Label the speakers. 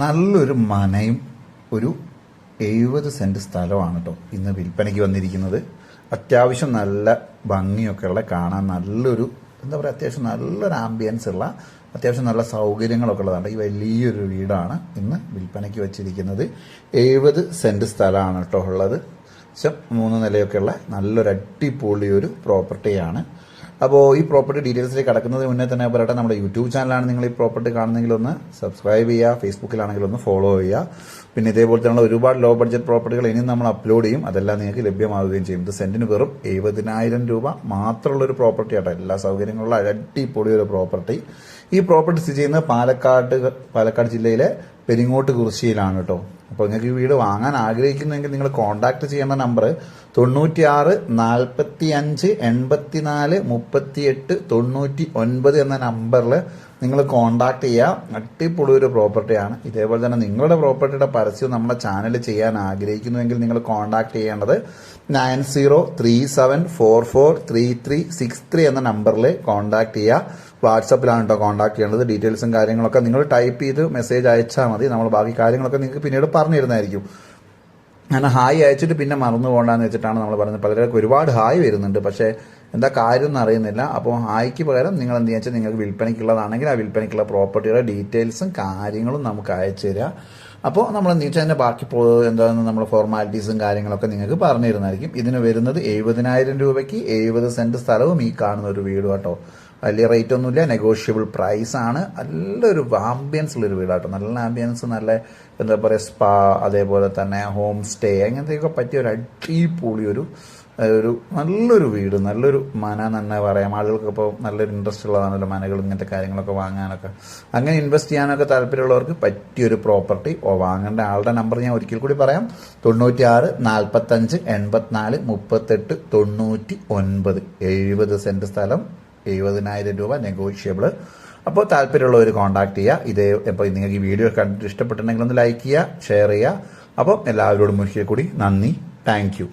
Speaker 1: നല്ലൊരു മനയും ഒരു എഴുപത് സെന്റ് സ്ഥലമാണ് കേട്ടോ ഇന്ന് വിൽപ്പനയ്ക്ക് വന്നിരിക്കുന്നത്. അത്യാവശ്യം നല്ല ഭംഗിയൊക്കെ ഉള്ള കാണാൻ നല്ലൊരു എന്താ പറയുക അത്യാവശ്യം നല്ലൊരു ആംബിയൻസ് ഉള്ള അത്യാവശ്യം നല്ല സൗകര്യങ്ങളൊക്കെ ഉള്ളതാണ്. ഈ വലിയൊരു വീടാണ് ഇന്ന് വിൽപ്പനയ്ക്ക് വെച്ചിരിക്കുന്നത്. എഴുപത് സെന്റ് സ്ഥലമാണ് കേട്ടോ ഉള്ളത്. മൂന്ന് നിലയൊക്കെ ഉള്ള നല്ലൊരു അടിപൊളി ഒരു പ്രോപ്പർട്ടിയാണ് അപ്പോൾ ഈ പ്രോപ്പർട്ടി ഡീറ്റെയിൽസിലേക്ക് കടക്കുന്നതിന് മുന്നേ തന്നെ പറയട്ടെ നമ്മുടെ യൂട്യൂബ് ചാനലാണ് നിങ്ങൾ ഈ പ്രോപ്പർട്ടി കാണുന്നെങ്കിൽ ഒന്ന് സബ്സ്ക്രൈബ് ചെയ്യുക ഫേസ്ബുക്കിലാണെങ്കിൽ ഒന്ന് ഫോളോ ചെയ്യുക. പിന്നെ ഇതേപോലെ തന്നെയുള്ള ഒരുപാട് ലോ ബഡ്ജറ്റ് പ്രോപ്പർട്ടികൾ ഇനിയും നമ്മൾ അപ്ലോഡ് ചെയ്യും. അതെല്ലാം നിങ്ങൾക്ക് ലഭ്യമാവുകയും ചെയ്യും. ഇത് സെന്റിന് വെറും എഴുപതിനായിരം രൂപ മാത്രമുള്ള ഒരു പ്രോപ്പർട്ടി ആട്ടോ. എല്ലാ സൗകര്യങ്ങളുള്ള അടിപൊളി ഒരു പ്രോപ്പർട്ടി ഈ പ്രോപ്പർട്ടി സ്ഥിതി ചെയ്യുന്നത് പാലക്കാട് പാലക്കാട് ജില്ലയിലെ പെരിങ്ങോട്ട് കുറിശ്ശിയിലാണ് കേട്ടോ. അപ്പോൾ നിങ്ങൾക്ക് ഈ വീട് വാങ്ങാൻ ആഗ്രഹിക്കുന്നെങ്കിൽ നിങ്ങൾ കോൺടാക്ട് ചെയ്യേണ്ട നമ്പർ തൊണ്ണൂറ്റിയാറ് നാൽപ്പത്തി അഞ്ച് എൺപത്തി എൺപത്തിനാല് മുപ്പത്തിയെട്ട് തൊണ്ണൂറ്റി ഒൻപത് എന്ന നമ്പറിൽ നിങ്ങൾ കോൺടാക്ട് ചെയ്യുക അടിപൊളി ഒരു പ്രോപ്പർട്ടിയാണ് ഇതേപോലെ തന്നെ നിങ്ങളുടെ പ്രോപ്പർട്ടിയുടെ പരസ്യം നമ്മുടെ ചാനൽ ചെയ്യാൻ ആഗ്രഹിക്കുന്നുവെങ്കിൽ നിങ്ങൾ കോൺടാക്ട് ചെയ്യേണ്ടത് nine zero three seven four four three three six three എന്ന നമ്പറിൽ കോൺടാക്ട് ചെയ്യുക വാട്സപ്പിലാണ് കേട്ടോ കോൺടാക്ട് ചെയ്യേണ്ടത്. ഡീറ്റെയിൽസും കാര്യങ്ങളൊക്കെ നിങ്ങൾ ടൈപ്പ് ചെയ്ത് മെസ്സേജ് അയച്ചാൽ മതി. നമ്മൾ ബാക്കി കാര്യങ്ങളൊക്കെ നിങ്ങൾക്ക് പിന്നീട് പറഞ്ഞു തരുന്നതായിരിക്കും അങ്ങനെ ഹായ് അയച്ചിട്ട് പിന്നെ മറന്നു പോകണ്ടെന്ന് വെച്ചിട്ടാണ് നമ്മൾ പറയുന്നത് പലരൊക്കെ ഒരുപാട് ഹായ് വരുന്നുണ്ട്. പക്ഷേ എന്താ കാര്യം എന്ന് അറിയുന്നില്ല. അപ്പോൾ ഹായ്ക്ക് പകരം നിങ്ങൾ എന്ത് വെച്ചാൽ നിങ്ങൾക്ക് വിൽപ്പനയ്ക്കുള്ളതാണെങ്കിൽ ആ വിൽപ്പനയ്ക്കുള്ള പ്രോപ്പർട്ടിയുടെ ഡീറ്റെയിൽസും കാര്യങ്ങളും നമുക്ക് അയച്ചു തരിക അപ്പോൾ നമ്മൾ എന്ത് വെച്ചാൽ അതിന്റെ ബാക്കി എന്താണ് നമ്മൾ ഫോർമാലിറ്റീസും കാര്യങ്ങളൊക്കെ നിങ്ങൾക്ക് പറഞ്ഞു തരുന്നതായിരിക്കും ഇതിന് വരുന്നത് എഴുപതിനായിരം രൂപയ്ക്ക് എഴുപത് സെന്റ് സ്ഥലവും ഈ കാണുന്ന ഒരു വീട് കേട്ടോ വലിയ റേറ്റ് ഒന്നുമില്ല. നെഗോഷ്യബിൾ പ്രൈസ് ആണ്. നല്ലൊരു ആംബിയൻസ് ഉള്ളൊരു വീടാട്ടോ. നല്ല ആംബിയൻസ് നല്ല എന്താ പറയുക സ്പാ അതേപോലെ തന്നെ ഹോം സ്റ്റേ അങ്ങനത്തെയൊക്കെ പറ്റിയ ഒരു അടിപൊളി ഒരു ഒരു നല്ലൊരു വീട്. നല്ലൊരു മന തന്നെ പറയാം. ആളുകൾക്ക് ഇപ്പോൾ നല്ലൊരു ഇൻട്രസ്റ്റ് ഉള്ളതാണല്ലോ മനകൾ ഇങ്ങനത്തെ കാര്യങ്ങളൊക്കെ വാങ്ങാനൊക്കെ. അങ്ങനെ ഇൻവെസ്റ്റ് ചെയ്യാനൊക്കെ താല്പര്യമുള്ളവർക്ക് പറ്റിയൊരു പ്രോപ്പർട്ടി ഓ വാങ്ങേണ്ട ആളുടെ നമ്പർ ഞാൻ ഒരിക്കൽ കൂടി പറയാം. തൊണ്ണൂറ്റി ആറ് നാൽപ്പത്തഞ്ച് എൺപത്തിനാല് മുപ്പത്തെട്ട് തൊണ്ണൂറ്റി ഒൻപത്. എഴുപത് സെന്റ് സ്ഥലം. എഴുപതിനായിരം രൂപ നെഗോഷ്യബിൾ അപ്പോൾ താല്പര്യമുള്ളവർ കോൺടാക്ട് ചെയ്യുക ഇതേ ഇപ്പോൾ നിങ്ങൾക്ക് ഈ വീഡിയോ കണ്ടിട്ട് ഇഷ്ടപ്പെട്ടിട്ടുണ്ടെങ്കിൽ ഒന്ന് ലൈക്ക് ചെയ്യുക ഷെയർ ചെയ്യുക അപ്പോൾ എല്ലാവരോടും ഒരിക്കൽ കൂടി നന്ദി. താങ്ക്